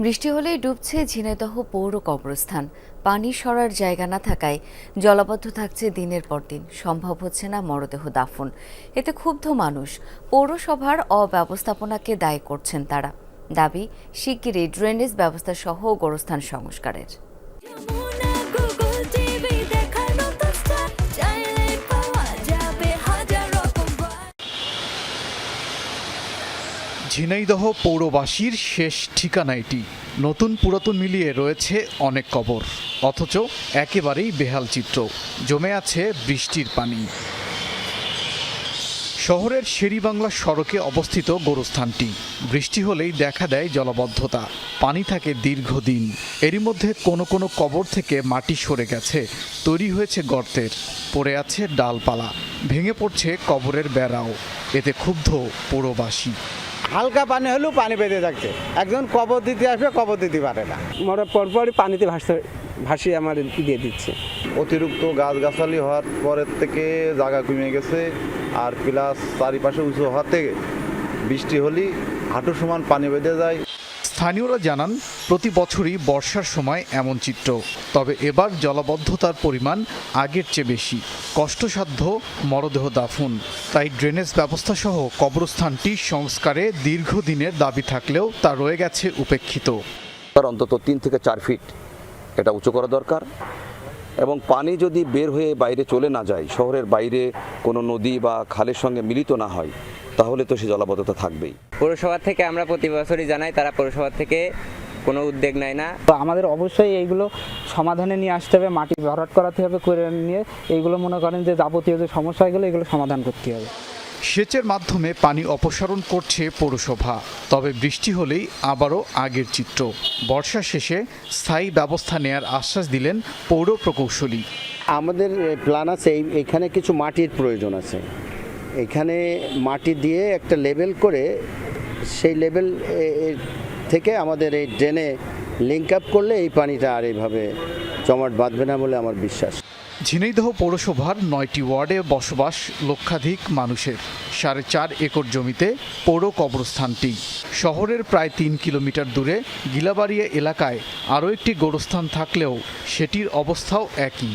বৃষ্টি হলেই ডুবছে ঝিনাইদহ পৌর কবরস্থান। পানি সরার জায়গা না থাকায় জলাবদ্ধ থাকছে দিনের পর দিন। সম্ভব হচ্ছে না মরদেহ দাফন। এতে ক্ষুব্ধ মানুষ। পৌরসভার অব্যবস্থাপনাকে দায়ী করছেন তারা। দাবি, শিগগিরই ড্রেনেজ ব্যবস্থা সহ গোরস্থান সংস্কারের। ঝিনাইদহ পৌরবাসীর শেষ ঠিকানা এটি নতুন পুরাতন মিলিয়ে রয়েছে অনেক কবর, অথচ একেবারেই বেহাল চিত্র। জমে আছে বৃষ্টির পানি। শহরের শেরিবাংলা সড়কে অবস্থিত গোরস্থানটি। বৃষ্টি হলেই দেখা দেয় জলবদ্ধতা। পানি থাকে দীর্ঘদিন। এরই মধ্যে কোনো কোনো কবর থেকে মাটি সরে গেছে। তৈরি হয়েছে গর্তের। পড়ে আছে ডালপালা। ভেঙে পড়ছে কবরের বেড়াও। এতে ক্ষুব্ধ পৌরবাসী। হালকা পানি হলেও পানি বেঁধে থাকছে। একজন কবর দিতে আসবে কবর দিতে পারে না। মরার পরপরই পানিতে ভাসতে ভাসিয়ে আমার দিয়ে দিচ্ছে। অতিরিক্ত গাছগাছালি হওয়ার পরের থেকে জায়গা কমে গেছে আর প্লাস চারিপাশে উঁচু হওয়ার থেকে বৃষ্টি হলেই হাঁটু সমান পানি বেঁধে যায়। স্থানীয়রা জানান, প্রতি বছরই বর্ষার সময় এমন চিত্র। তবে এবার জলাবদ্ধতার পরিমাণ আগের চেয়ে বেশি। কষ্টসাধ্য মরদেহ দাফন। তাই ড্রেনেজ ব্যবস্থা সহ কবরস্থানটি সংস্কারে দীর্ঘদিনের দাবি থাকলেও তা রয়ে গেছে উপেক্ষিত। অন্তত তিন থেকে চার ফিট। এটা উঁচু করা দরকার। এবং পানি যদি বের হয়ে বাইরে চলে না যায়, শহরের বাইরে কোনো নদী বা খালের সঙ্গে মিলিত না হয় তাহলে তো সে জলাবদ্ধতা থাকবেই। পৌরসভা থেকে আমরা প্রতি বছরই জানাই তারা পৌরসভা থেকে কোনো উদ্যোগ নেয় না। তো আমাদের অবশ্যই এইগুলো সমাধানে নিয়ে আসতে হবে মাটি ভরাট করাতে হবে করে নিয়ে এইগুলো মনে করেন যে যাবতীয় যে সমস্যা এগুলো এগুলো সমাধান করতে হবে। সেচের মাধ্যমে পানি অপসারণ করছে পৌরসভা তবে বৃষ্টি হলেই আবারও আগের চিত্র। বর্ষা শেষে স্থায়ী ব্যবস্থা নেয়ার আশ্বাস দিলেন পৌর প্রকৌশলী। আমাদের প্ল্যান আছে এই- এখানে কিছু মাটির প্রয়োজন আছে। এখানে মাটি দিয়ে একটা লেভেল করে সেই লেভেল থেকে আমাদের এই ড্রেনে লিঙ্ক আপ করলে এই পানিটা আর এইভাবে জমাট বাঁধবে না বলে আমার বিশ্বাস। ঝিনাইদহ পৌরসভার নয়টি ওয়ার্ডে বসবাস লক্ষাধিক মানুষের। সাড়ে চার একর জমিতে পৌর কবরস্থানটি শহরের প্রায় তিন কিলোমিটার দূরে গিলাবাড়িয়া এলাকায় আরও একটি গোরস্থান থাকলেও সেটির অবস্থাও একই।